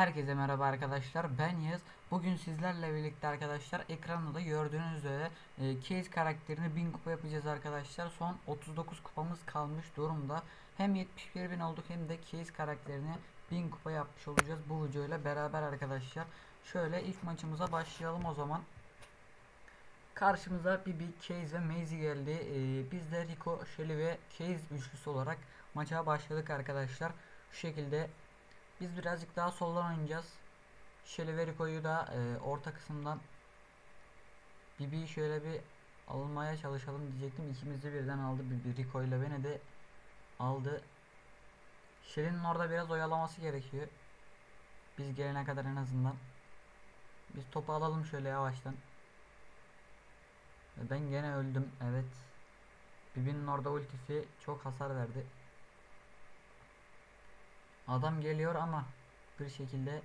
Herkese merhaba arkadaşlar ben Yağız. Bugün sizlerle birlikte arkadaşlar ekranda da gördüğünüz üzere e, Case karakterini 1000 kupa yapacağız arkadaşlar. Son 39 kupamız kalmış durumda. Hem 71 bin olduk hem de Case karakterini 1000 kupa yapmış olacağız bu videoyla beraber arkadaşlar. Şöyle ilk maçımıza başlayalım o zaman. Karşımıza Bibi, Case ve Maze geldi. Ee, biz de Rico, Shelly ve Case üçlüsü olarak maça başladık arkadaşlar. Şu şekilde biz birazcık daha soldan oynayacağız. Shelly ve Rico'yu da e, orta kısımdan Bibi'yi şöyle bir almaya çalışalım diyecektim. İkimiz de birden aldı Bibi. Rico ile beni de aldı. Shelly'nin orada biraz oyalaması gerekiyor. Biz gelene kadar en azından. Biz topu alalım şöyle yavaştan. Ben gene öldüm. Evet. Bibi'nin orada ultisi çok hasar verdi. Adam geliyor ama bir şekilde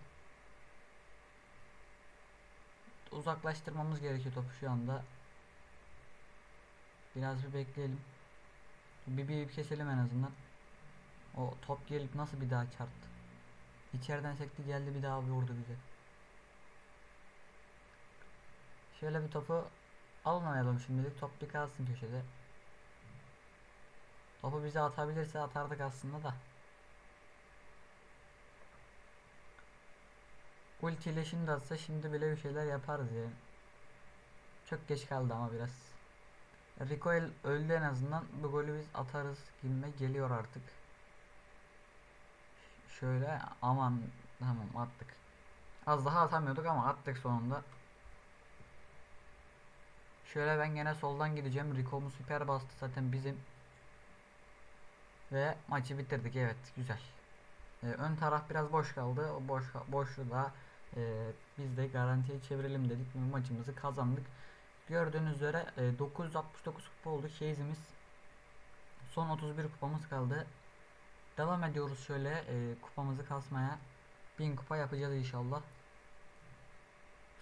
uzaklaştırmamız gerekiyor topu şu anda. Biraz bir bekleyelim. Bibi'yi bir keselim en azından. O top gelip nasıl bir daha çarptı. İçeriden sekti geldi bir daha vurdu bize. Şöyle bir topu almayalım şimdilik. Top bir kalsın köşede. Topu bize atabilirse atardık aslında da. Ulti ile şimdi atsa şimdi bile bir şeyler yaparız yani. Çok geç kaldı ama biraz. Rico el öldü en azından. Bu golü biz atarız gibime geliyor artık. Şöyle aman tamam attık. Az daha atamıyorduk ama attık sonunda. Şöyle ben gene soldan gideceğim. Rico'mu süper bastı zaten bizim. Ve maçı bitirdik. Evet güzel. Ee, ön taraf biraz boş kaldı. O boş boşluğu da e, biz de garantiye çevirelim dedik ve maçımızı kazandık. Gördüğünüz üzere e, 969 kupa oldu. Case'imiz son 31 kupamız kaldı. Devam ediyoruz şöyle e, kupamızı kasmaya. 1000 kupa yapacağız inşallah.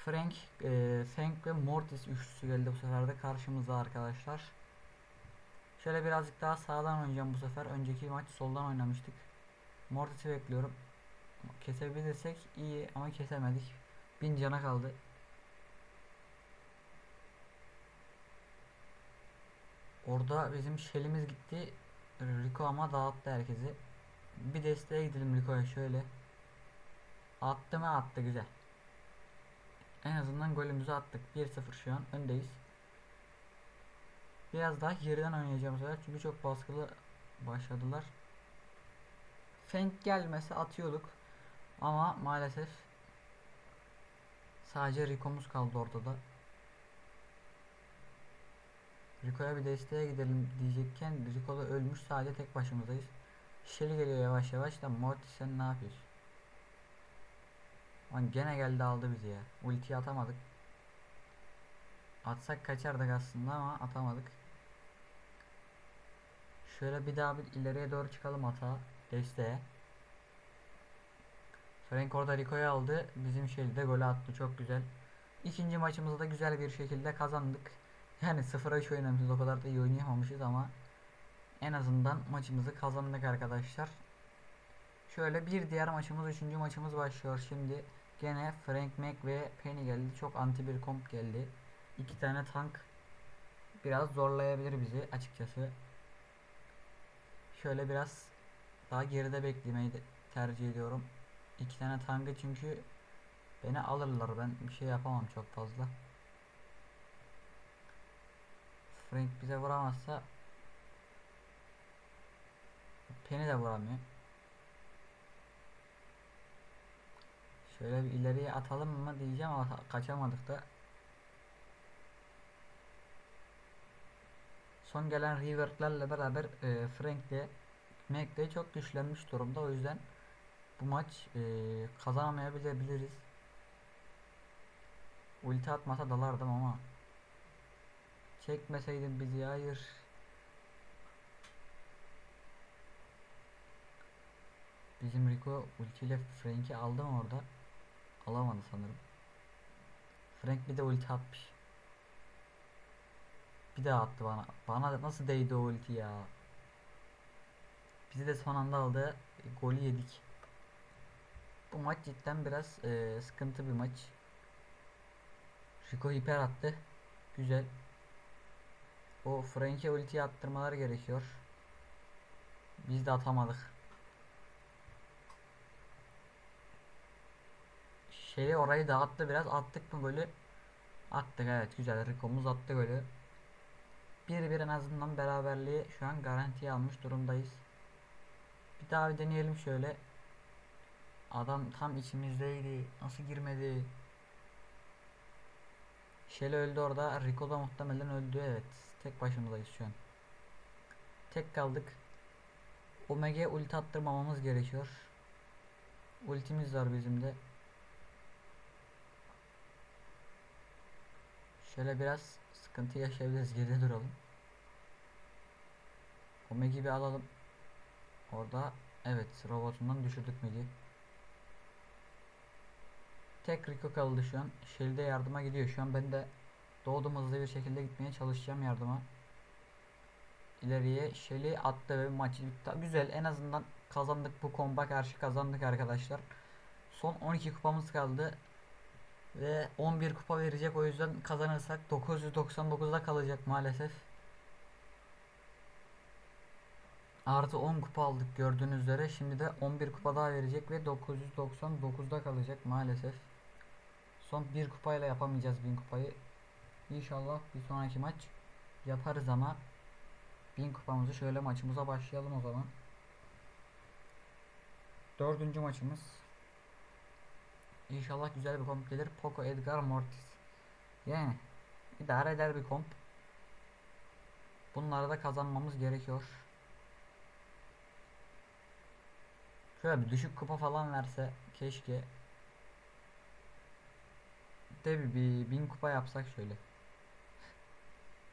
Frank, e, Frank ve Mortis üçlüsü geldi bu sefer de karşımıza arkadaşlar. Şöyle birazcık daha sağdan oynayacağım bu sefer. Önceki maç soldan oynamıştık. Mortis'i bekliyorum. Kesebilirsek iyi ama kesemedik. Bin cana kaldı. Orada bizim şelimiz gitti. Rico ama dağıttı herkesi. Bir desteğe gidelim Rico'ya şöyle. Attı mı attı güzel. En azından golümüzü attık. 1-0 şu an öndeyiz. Biraz daha geriden oynayacağım sefer çünkü çok baskılı başladılar. Fenk gelmese atıyorduk. Ama maalesef sadece Rico'muz kaldı ortada. Rico'ya bir desteğe gidelim diyecekken Rico da ölmüş sadece tek başımızdayız. Shelly geliyor yavaş yavaş da Morty sen ne yapıyorsun? Lan gene geldi aldı bizi ya. Ultiyi atamadık. Atsak kaçardık aslında ama atamadık. Şöyle bir daha bir ileriye doğru çıkalım ata desteğe. Frank orada Rico'yu aldı. Bizim şeyde golü attı. Çok güzel. İkinci maçımızda da güzel bir şekilde kazandık. Yani 0'a 3 oynamışız. O kadar da iyi oynayamamışız ama en azından maçımızı kazandık arkadaşlar. Şöyle bir diğer maçımız, üçüncü maçımız başlıyor şimdi. Gene Frank Mac ve Penny geldi. Çok anti bir komp geldi. İki tane tank biraz zorlayabilir bizi açıkçası. Şöyle biraz daha geride beklemeyi tercih ediyorum. İki tane tankı çünkü beni alırlar. Ben bir şey yapamam çok fazla. Frank bize vuramazsa Penny de vuramıyor. Şöyle bir ileriye atalım mı diyeceğim ama kaçamadık da. Son gelen reworklerle beraber e, Frank de Mac de çok güçlenmiş durumda. O yüzden bu maç e, kazanamayabiliriz. Ulti atmasa dalardım ama çekmeseydin bizi hayır. Bizim Rico ultiyle Frank'i aldı mı orada? Alamadı sanırım. Frank bir de ulti atmış. Bir daha attı bana. Bana nasıl değdi o ulti ya? Bizi de son anda aldı. Golü yedik. Bu maç cidden biraz e, sıkıntı bir maç. Rico hiper attı. Güzel. O Frank'e ultiyi attırmalar gerekiyor. Biz de atamadık. Şeyi orayı dağıttı biraz. Attık mı golü? Attık evet güzel. Rico'muz attı golü. Bir bir en azından beraberliği şu an garantiye almış durumdayız. Bir daha bir deneyelim şöyle. Adam tam içimizdeydi. Nasıl girmedi? Şele öldü orada. Rico da muhtemelen öldü. Evet. Tek başımızdayız şu an. Tek kaldık. Omega ulti attırmamamız gerekiyor. Ultimiz var bizim de. Şöyle biraz sıkıntı yaşayabiliriz. Geride duralım. Omega'yı bir alalım. Orada evet robotundan düşürdük Meg'i. Tek Rico kaldı şu an. Shelly de yardıma gidiyor. Şu an ben de doğdum hızlı bir şekilde gitmeye çalışacağım yardıma. İleriye Shelly attı ve maçı bitti. Güzel en azından kazandık bu komba karşı kazandık arkadaşlar. Son 12 kupamız kaldı. Ve 11 kupa verecek o yüzden kazanırsak 999'da kalacak maalesef. Artı 10 kupa aldık gördüğünüz üzere. Şimdi de 11 kupa daha verecek ve 999'da kalacak maalesef. Son bir kupayla yapamayacağız 1000 kupayı. İnşallah bir sonraki maç yaparız ama 1000 kupamızı şöyle maçımıza başlayalım o zaman. Dördüncü maçımız. İnşallah güzel bir komp gelir. Poco, Edgar, Mortis. Yani idare eder bir komp. Bunları da kazanmamız gerekiyor. Şöyle bir düşük kupa falan verse keşke. De bir, bin kupa yapsak şöyle.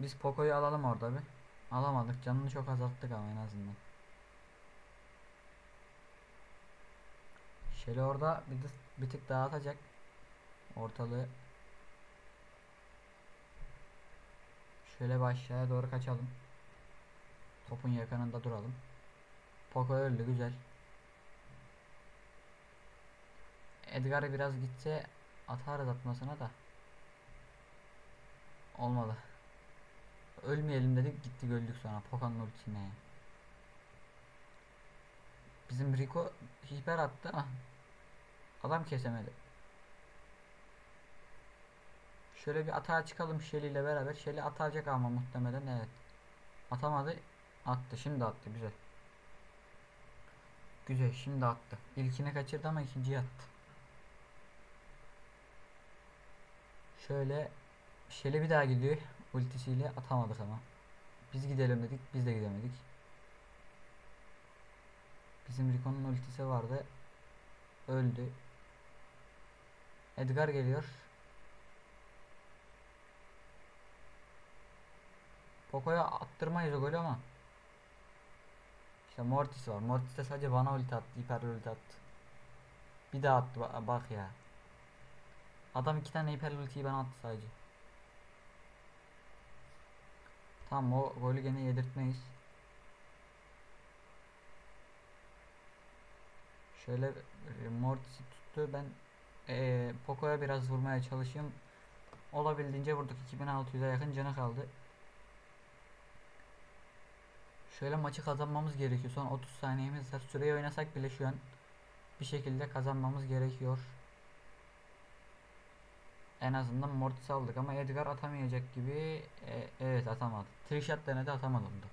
Biz Poco'yu alalım orada bir. Alamadık. Canını çok azalttık ama en azından. Şöyle orada bir, bir tık dağıtacak ortalığı. Şöyle aşağıya doğru kaçalım. Topun yakınında duralım. Poco öldü güzel. Edgar biraz gitse atarız atmasına da. Olmadı. Ölmeyelim dedik gittik öldük sonra Poco'nun ultisine. Bizim Rico hiper attı ama adam kesemedi. Şöyle bir atağa çıkalım Shelly ile beraber. Shelly atacak ama muhtemelen evet. Atamadı. Attı. Şimdi attı. Güzel. Güzel. Şimdi attı. İlkini kaçırdı ama ikinciyi attı. Şöyle Shelly bir daha gidiyor. Ultisiyle atamadık ama. Biz gidelim dedik. Biz de gidemedik. Bizim Rico'nun ultisi vardı. Öldü. Edgar geliyor. Poco'ya attırmayız o golü ama. İşte Mortis var. Mortis de sadece bana ulti attı. Hiper ulti attı. Bir daha attı ba- bak ya. Adam iki tane hiper ultiyi bana attı sadece. Tamam o golü gene yedirtmeyiz. Şöyle e, Mortis'i tuttu. Ben e, Poco'ya biraz vurmaya çalışayım. Olabildiğince vurduk. 2600'e yakın canı kaldı. Şöyle maçı kazanmamız gerekiyor. Son 30 saniyemiz var. Süreyi oynasak bile şu an bir şekilde kazanmamız gerekiyor. En azından Mortis aldık ama Edgar atamayacak gibi. E, evet atamadı. Trickshot denedi atamadı da.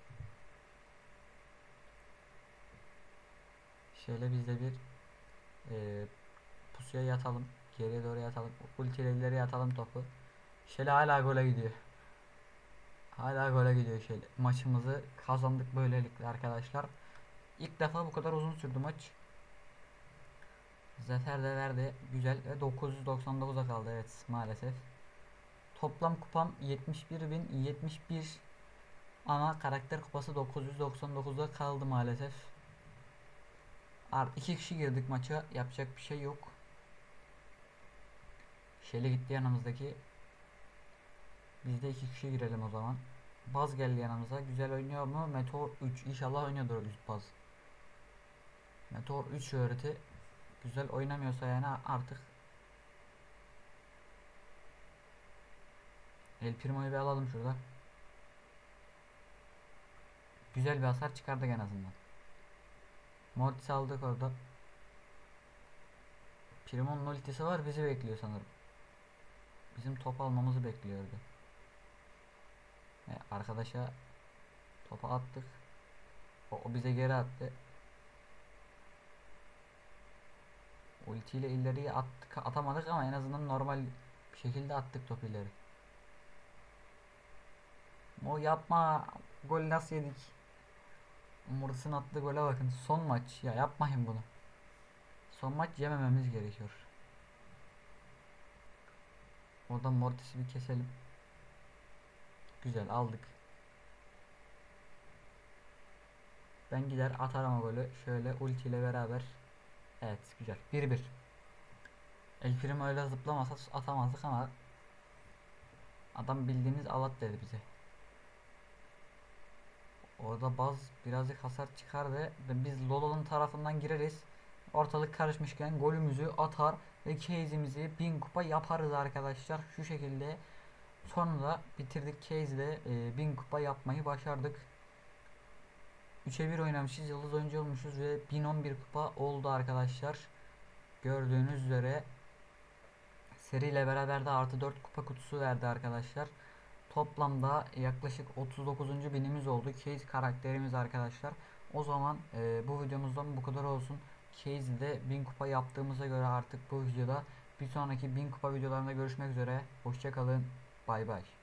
Şöyle biz de bir e, pusuya yatalım. Geriye doğru yatalım. Ultiyle ileri atalım topu. Şöyle hala gole gidiyor. Hala gole gidiyor şöyle. Maçımızı kazandık böylelikle arkadaşlar. İlk defa bu kadar uzun sürdü maç. Zafer de verdi. Güzel ve 999'a kaldı evet maalesef. Toplam kupam 71.071 ama karakter kupası 999'da kaldı maalesef. Artık iki kişi girdik maça. Yapacak bir şey yok. Şöyle gitti yanımızdaki. Biz de iki kişi girelim o zaman. Baz geldi yanımıza. Güzel oynuyor mu? Meteor 3. İnşallah oynuyordur Baz. Meteor 3 öğreti. Güzel oynamıyorsa yani artık El Primo'yu bir alalım şurada. Güzel bir hasar çıkardık en azından. Mortis aldık orada. Primo'nun ultisi var bizi bekliyor sanırım. Bizim top almamızı bekliyordu. E, arkadaşa topu attık. O, o bize geri attı. Ultiyle ileriye attık, atamadık ama en azından normal bir şekilde attık topu ileri. O yapma. Gol nasıl yedik? Morris'in attığı gole bakın. Son maç. Ya yapmayın bunu. Son maç yemememiz gerekiyor. Oradan Mortis'i bir keselim. Güzel aldık. Ben gider atarım o golü. Şöyle ulti ile beraber. Evet güzel. 1-1. El Primo öyle zıplamasa atamazdık ama adam bildiğiniz alat dedi bize. Orada baz birazcık hasar çıkardı. Ve Biz Lolo'nun tarafından gireriz. Ortalık karışmışken golümüzü atar ve case'imizi 1000 kupa yaparız arkadaşlar. Şu şekilde sonunda bitirdik case'de e, 1000 kupa yapmayı başardık. 3'e 1 oynamışız. Yıldız oyuncu olmuşuz ve 1011 kupa oldu arkadaşlar. Gördüğünüz üzere seriyle beraber de artı 4 kupa kutusu verdi arkadaşlar. Toplamda yaklaşık 39. binimiz oldu. Case karakterimiz arkadaşlar. O zaman e, bu videomuzdan bu kadar olsun. Case'de 1000 kupa yaptığımıza göre artık bu videoda bir sonraki 1000 kupa videolarında görüşmek üzere. Hoşçakalın. Bay bay.